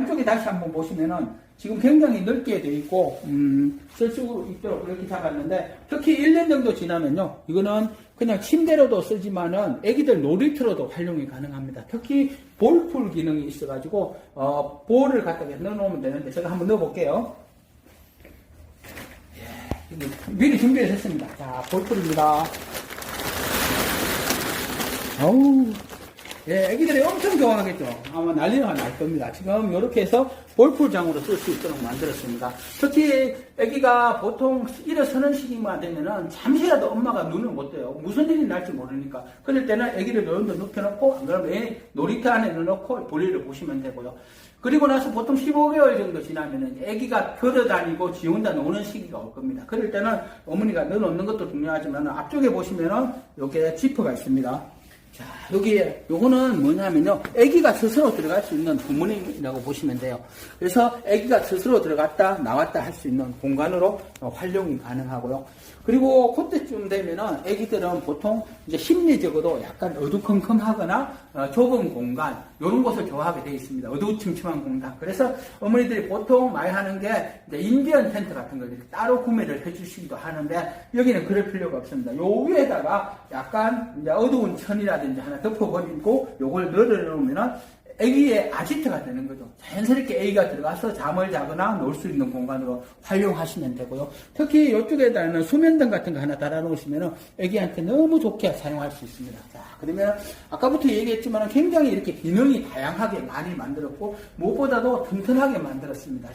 한쪽에 다시 한번 보시면은 지금 굉장히 넓게 되어 있고 음, 쓸수 있도록 이렇게 잡았는데 특히 1년 정도 지나면요 이거는 그냥 침대로도 쓰지만은 애기들 놀이터로도 활용이 가능합니다. 특히 볼풀 기능이 있어 가지고 어, 볼을 갖다가 넣어 놓으면 되는데 제가 한번 넣어 볼게요. 예, 이거 미리 준비를 했습니다. 자 볼풀입니다. 어우 예, 애기들이 엄청 좋아하겠죠. 아마 난리가 날 겁니다. 지금 이렇게 해서 볼풀장으로 쓸 수 있도록 만들었습니다. 특히 애기가 보통 일어서는 시기만 되면은 잠시라도 엄마가 눈을 못 떠요. 무슨 일이 날지 모르니까. 그럴 때는 애기를 요런데 눕혀놓고, 안 그러면 애 놀이터 안에 넣어놓고 볼일을 보시면 되고요. 그리고 나서 보통 15개월 정도 지나면은 애기가 걸어다니고 지 혼자 노는 시기가 올 겁니다. 그럴 때는 어머니가 넣어놓는 것도 중요하지만 앞쪽에 보시면은 여기에 지퍼가 있습니다. 자, 여기에, 요거는 뭐냐면요. 아기가 스스로 들어갈 수 있는 부모님이라고 보시면 돼요. 그래서 아기가 스스로 들어갔다, 나왔다 할 수 있는 공간으로 어, 활용이 가능하고요. 그리고 그때쯤 되면은 아기들은 보통 이제 심리적으로 약간 어두컴컴하거나 어, 좁은 공간, 이런 곳을 좋아하게 되어 있습니다. 어두침침한 공간. 그래서 어머니들이 보통 많이 하는 게 이제 인디언 텐트 같은 걸 따로 구매를 해주시기도 하는데 여기는 그럴 필요가 없습니다. 요 위에다가 약간 이제 어두운 천이라 든지 하나 덮어버리고 요걸 늘어놓으면은 애기의 아지트가 되는 거죠. 자연스럽게 애기가 들어가서 잠을 자거나 놀 수 있는 공간으로 활용하시면 되고요. 특히 이쪽에다는 수면등 같은 거 하나 달아놓으시면 애기한테 너무 좋게 사용할 수 있습니다. 자, 그러면 아까부터 얘기했지만 굉장히 이렇게 기능이 다양하게 많이 만들었고 무엇보다도 튼튼하게 만들었습니다.